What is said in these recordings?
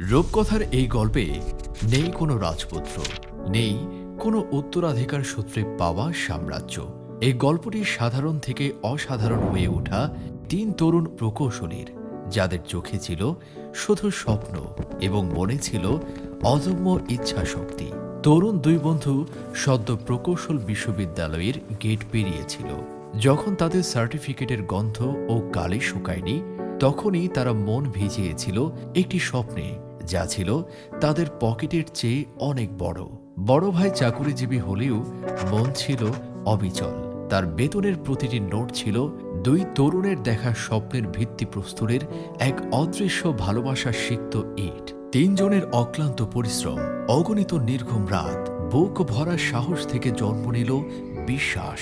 রূপকথার এই গল্পে নেই কোনো রাজপুত্র, নেই কোনো উত্তরাধিকার সূত্রে পাওয়া সাম্রাজ্য। এই গল্পটি সাধারণ থেকে অসাধারণ হয়ে ওঠা তিন তরুণ প্রকৌশলীর, যাদের চোখে ছিল শুধু স্বপ্ন এবং মনে ছিল অদম্য ইচ্ছা শক্তি তরুণ দুই বন্ধু সদ্য প্রকৌশল বিশ্ববিদ্যালয়ের গেট পেরিয়েছিল। যখন তাদের সার্টিফিকেটের গন্ধ ও কালি শুকায়নি, তখনই তারা মন ভিজিয়েছিল একটি স্বপ্নে। যা ছিল তাদের পকেটের চেয়ে অনেক বড়। বড় ভাই চাকুরিজীবী হলেও মন ছিল অবিচল। তার বেতনের প্রতিটি নোট ছিল দুই তরুণের দেখা স্বপ্নের ভিত্তি প্রস্তুরের এক অদৃশ্য ভালোবাসা সিক্ত ইট। তিনজনের অক্লান্ত পরিশ্রম, অগণিত নির্ঘুম রাত, বুক ভরা সাহস থেকে জন্ম নিল বিশ্বাস।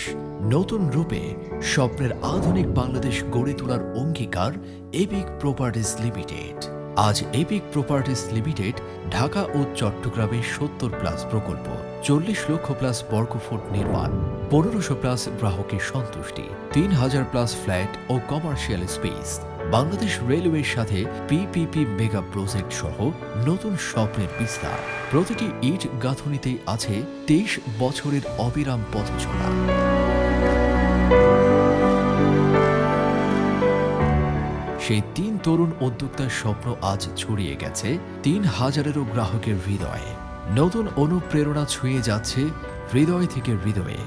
নতুন রূপে স্বপ্নের আধুনিক বাংলাদেশ গড়ে তোলার অঙ্গীকার এপিক প্রপার্টিজ লিমিটেড। আজ এপিক প্রপার্টিজ লিমিটেড ঢাকা ও চট্টগ্রামে সত্তর প্লাস প্রকল্প, চল্লিশ লক্ষ প্লাস বর্গফুট নির্মাণ, পনেরোশো প্লাস গ্রাহকের সন্তুষ্টি, তিন হাজার প্লাস ফ্ল্যাট ও কমার্শিয়াল স্পেস বাংলাদেশ রেলওয়ের সাথে পিপিপি মেগা প্রজেক্ট সহ নতুন স্বপ্নের বিস্তার। প্রতিটি ইট গাঁথনিতেই আছে তেইশ বছরের অবিরাম পথচলা। সেই তিন তরুণ উদ্যোক্তার স্বপ্ন আজ ছড়িয়ে গেছে তিন হাজারেরও গ্রাহকের হৃদয়ে। নতুন অনুপ্রেরণা ছুঁয়ে যাচ্ছে হৃদয় থেকে হৃদয়ে।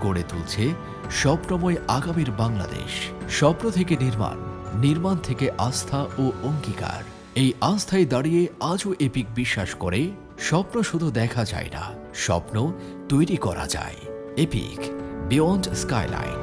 গড়ে তুলছে স্বপ্নময় আগামীর বাংলাদেশ। স্বপ্ন থেকে নির্মাণ নির্মাণ থেকে আস্থা ও অঙ্গীকার। এই আস্থায় দাঁড়িয়ে আজও এপিক বিশ্বাস করে, স্বপ্ন শুধু দেখা যায় না, স্বপ্ন তৈরি করা যায়। Epic, beyond skyline.